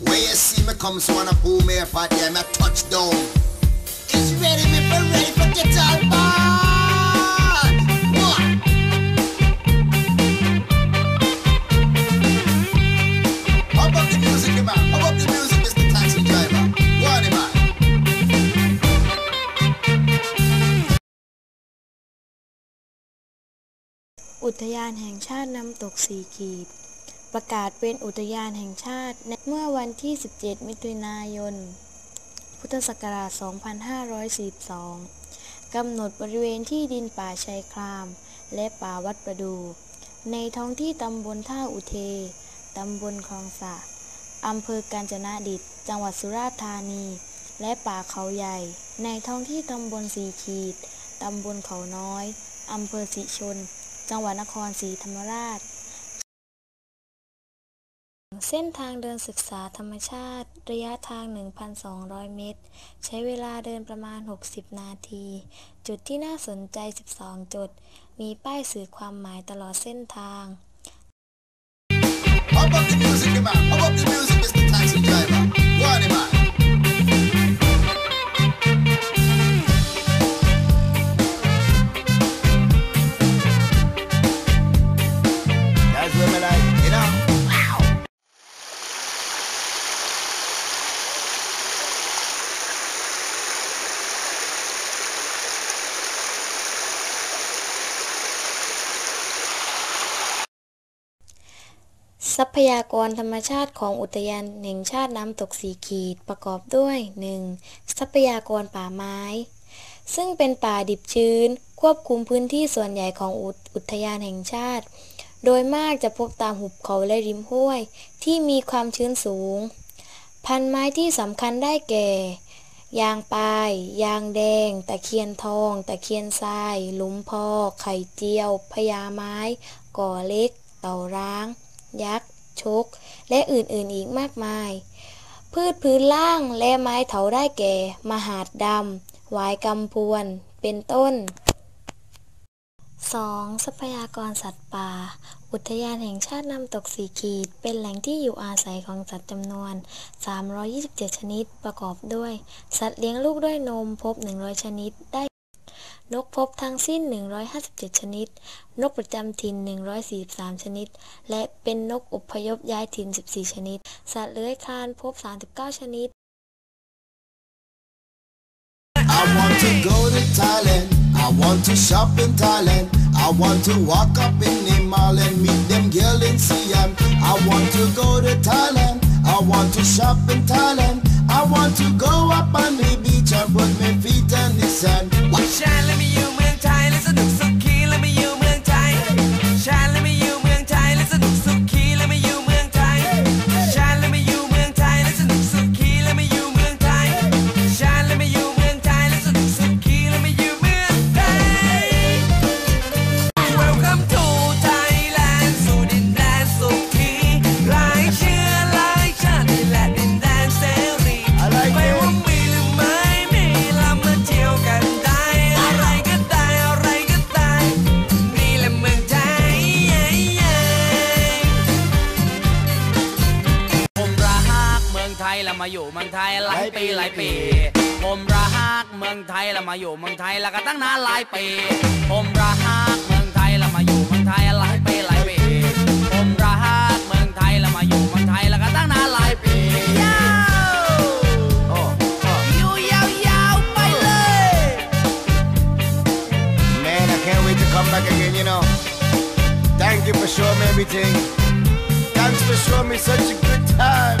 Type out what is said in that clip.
Where you see me come, so wanna pull me up at them, I touch down. It's ready, me for ready for get on board. What? How about the music, man? How about the music, Mr. Taxi Driver? Go on, man. อุทยานแห่งชาติน้ำตกสีขีด ประกาศเป็นอุทยานแห่งชาติในเมื่อวันที่ 17 มิถุนายน พุทธศักราช 2542 กำหนดบริเวณที่ดินป่าชายคราม และป่าวัดประดู ในท้องที่ตำบลท่าอุเท ตำบลคลองสะอำเภอกาญจนดิต จังหวัดสุราษฎร์ธานี และป่าเขาใหญ่ ในท้องที่ตำบลสีขีด ตำบลเขาน้อย อำเภอสิชน จังหวัดนครศรีธรรมราช เส้นทางเดินศึกษาธรรมชาติ ระยะทาง 1,200 เมตร ใช้เวลาเดินประมาณ 60 นาที จุดที่น่าสนใจ 12 จุด มีป้ายสื่อความหมายตลอดเส้นทาง ทรัพยากรธรรมชาติของอุทยานแห่งชาติน้ำตกสีขีดประกอบด้วย 1. ทรัพยากรป่าไม้ ซึ่งเป็นป่าดิบชื้น ควบคุมพื้นที่ส่วนใหญ่ของอุอุทยานแห่งชาติ โดยมากจะพบตามหุบเขาและริมห้วย ที่มีความชื้นสูง พันไม้ที่สำคัญได้แก่ ยางปลาย ยางแดง ตะเคียนทอง ตะเคียนทราย ลุมพอ ไข่เจียว พญาไม้ ก่อเล็ก เต่าร้าง ยักษ์ชก และอื่นๆอีกมากมาย พืชพื้นล่างและไม้เถาได้แก่ มหาดดำหวายกำพวน เป็นต้น 2. ทรัพยากรสัตว์ป่า อุทยานแห่งชาติน้ำตกสีขีด เป็นแหล่งที่อยู่อาศัยของสัตว์จำนวน 327 ชนิดประกอบด้วย สัตว์เลี้ยงลูกด้วยนมพบ 100 ชนิดได้ นกพบทั้งสิ้น 157 ชนิด นกประจำถิ่น 143 ชนิด และเป็นนกอพยพย้ายถิ่น 14 ชนิด สัตว์เลื้อยคลานพบ 39 ชนิด I want to go to Thailand. I want to shop in Thailand. I want to walk up in the mall and meet them girl in Siam. I want to go to Thailand. I want to shop in Thailand. I want to go up on the beach and put my feet in the sand. มาอยู่เมืองไทยหลายปีหลายปี ผมรักเมืองไทยแล้วมาอยู่เมืองไทยแล้วก็ตั้งนานหลายปี ผมรักเมืองไทยแล้วมาอยู่เมืองไทยหลายปีหลายปี ผมรักเมืองไทยแล้วมาอยู่เมืองไทยแล้วก็ตั้งนานหลายปียาว Oh, oh. อยู่ยาวๆไปเลย Man, I can't wait to come back again, you know. Thank you for showing me everything. Thanks for showing me such a good time.